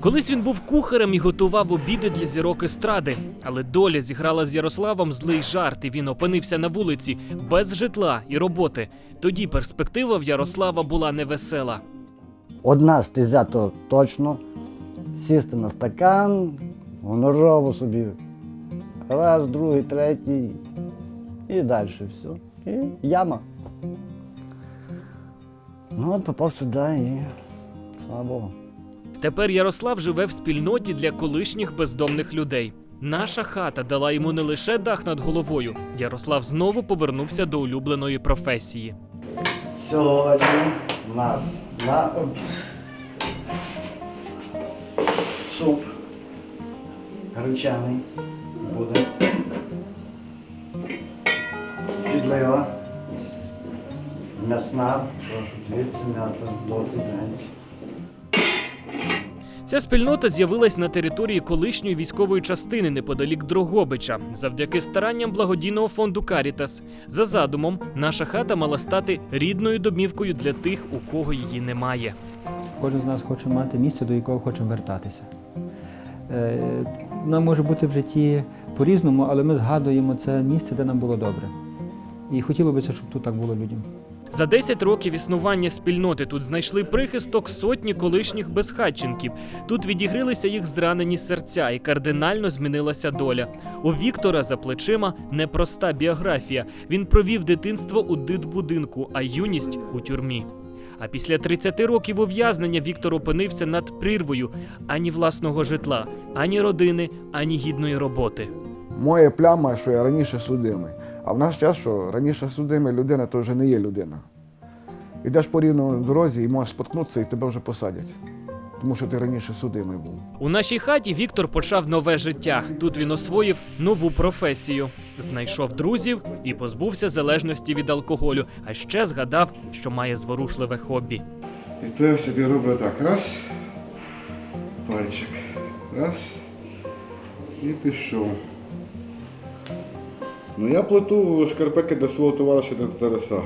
Колись він був кухарем і готував обіди для зірок естради. Але доля зіграла з Ярославом злий жарт, і він опинився на вулиці без житла і роботи. Тоді перспектива в Ярослава була невесела. Одна стезя то точно. Сісти на стакан, гонорову собі. Раз, другий, третій. І далі все. І яма. Ну от попав сюди і слава Богу. Тепер Ярослав живе в спільноті для колишніх бездомних людей. Наша хата дала йому не лише дах над головою. Ярослав знову повернувся до улюбленої професії. Сьогодні у нас на обід. Суп. Гречаний буде. Підлива. М'ясна. Прошу, дивіться, м'ясо досить гаряче. Ця спільнота з'явилась на території колишньої військової частини неподалік Дрогобича, завдяки старанням благодійного фонду Карітас. За задумом, наша хата мала стати рідною домівкою для тих, у кого її немає. Кожен з нас хоче мати місце, до якого хоче вертатися. Е, Нам може бути в житті по-різному, але ми згадуємо це місце, де нам було добре. І хотілося б, щоб тут так було людям. За 10 років існування спільноти тут знайшли прихисток сотні колишніх безхатченків. Тут відігрилися їх зранені серця, і кардинально змінилася доля. У Віктора за плечима непроста біографія. Він провів дитинство у дитбудинку, а юність у тюрмі. А після 30 років ув'язнення Віктор опинився над прірвою ані власного житла, ані родини, ані гідної роботи. Моя пляма, що я раніше судимий. А в наш час, що раніше судимий людина, то вже не є людина. Ідеш по рівному дорозі і можеш споткнутися, і тебе вже посадять. Тому що ти раніше судимий був. У нашій хаті Віктор почав нове життя. Тут він освоїв нову професію, знайшов друзів і позбувся залежності від алкоголю. А ще згадав, що має зворушливе хобі. І то я собі роблю так. Раз, пальчик. Раз. І пішов. Ну я плету шкарпетки до свого товариша до Тараса.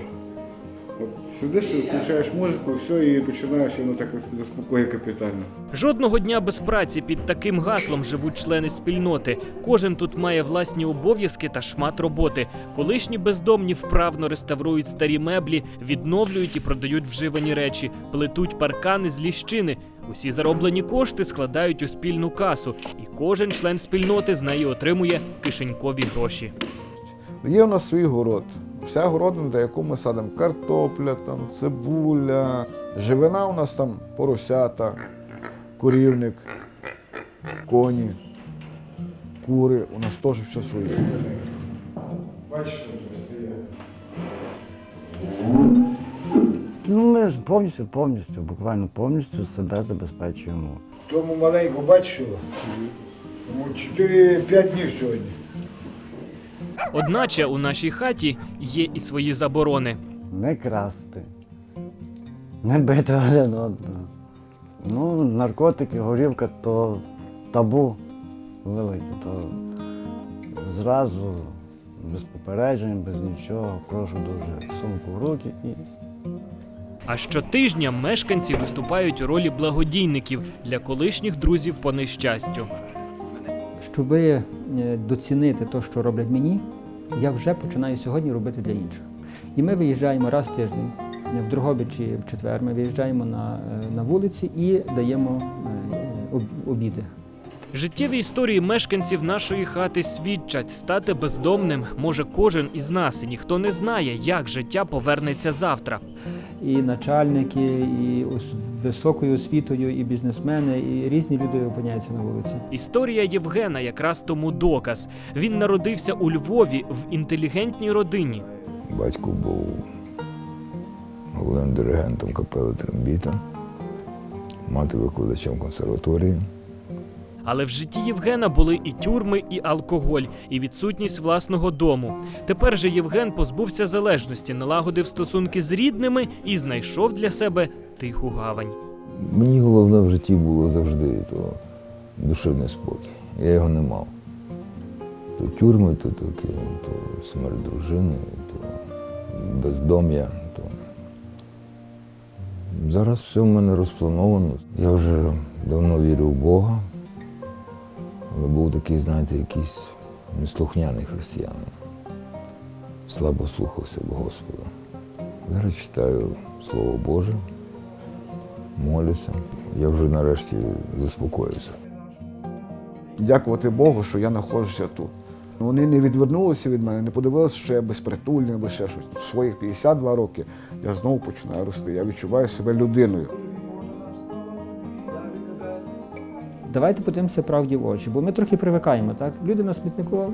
От сидиш, включаєш музику, все, і починаєш, і воно так заспокоює капітально. Жодного дня без праці під таким гаслом живуть члени спільноти. Кожен тут має власні обов'язки та шмат роботи. Колишні бездомні вправно реставрують старі меблі, відновлюють і продають вживані речі, плетуть паркани з ліщини. Усі зароблені кошти складають у спільну касу, і кожен член спільноти з неї отримує кишенькові гроші. Є у нас свій город. Вся городина, до яку ми садимо картопля, там, цибуля, живина у нас там поросята, корівник, коні, кури. У нас теж все своє. Бачиш, Ну, ми ж повністю, повністю, буквально повністю себе забезпечуємо. Тому маленьку бачиш, йому 4-5 днів сьогодні. Одначе у нашій хаті є і свої заборони. Не красти, не бити один одного. Ну, наркотики, горілка то табу велике, то зразу, без попереджень, без нічого, прошу дуже сумку в руки і А щотижня мешканці виступають у ролі благодійників для колишніх друзів по нещастю. Щоб е, доцінити те, що роблять мені, я вже починаю сьогодні робити для інших. І ми виїжджаємо раз в тиждень. В Дрогобичі в четвер ми виїжджаємо на, е, на вулиці і даємо е, обіди. Життєві історії мешканців нашої хати свідчать, стати бездомним може кожен із нас, і ніхто не знає, як життя повернеться завтра. І начальники, і з високою освітою, і бізнесмени, і різні люди опиняються на вулиці. Історія Євгена якраз тому доказ. Він народився у Львові в інтелігентній родині. Батько був головним диригентом капели Трембіта, мати викладачем консерваторії. Але в житті Євгена були і тюрми, і алкоголь, і відсутність власного дому. Тепер же Євген позбувся залежності, налагодив стосунки з рідними і знайшов для себе тиху гавань. Мені головне в житті було завжди то душевний спокій. Я його не мав. То тюрми, то таке, то смерть дружини, то бездом'я. То... Зараз все в мене розплановано. Я вже давно вірю в Бога, але був такий, знаєте, якийсь неслухняний християнин. Слабо слухався до Господа. Зараз читаю Слово Боже, молюся. Я вже нарешті заспокоївся. Дякувати Богу, що я знаходжуся тут. Вони не відвернулися від мене, не подивилися, що я безпритульний або ще щось. Своїх 52 роки я знову починаю рости. Я відчуваю себе людиною. Давайте подивимося правді в очі, бо ми трохи привикаємо, так? Люди на смітнику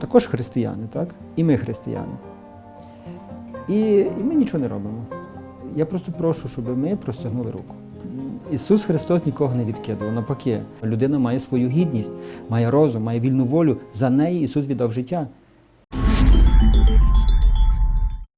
також християни, так? І ми християни. І, і ми нічого не робимо. Я просто прошу, щоб ми простягнули руку. Ісус Христос нікого не відкидував. Навпаки, людина має свою гідність, має розум, має вільну волю. За неї Ісус віддав життя.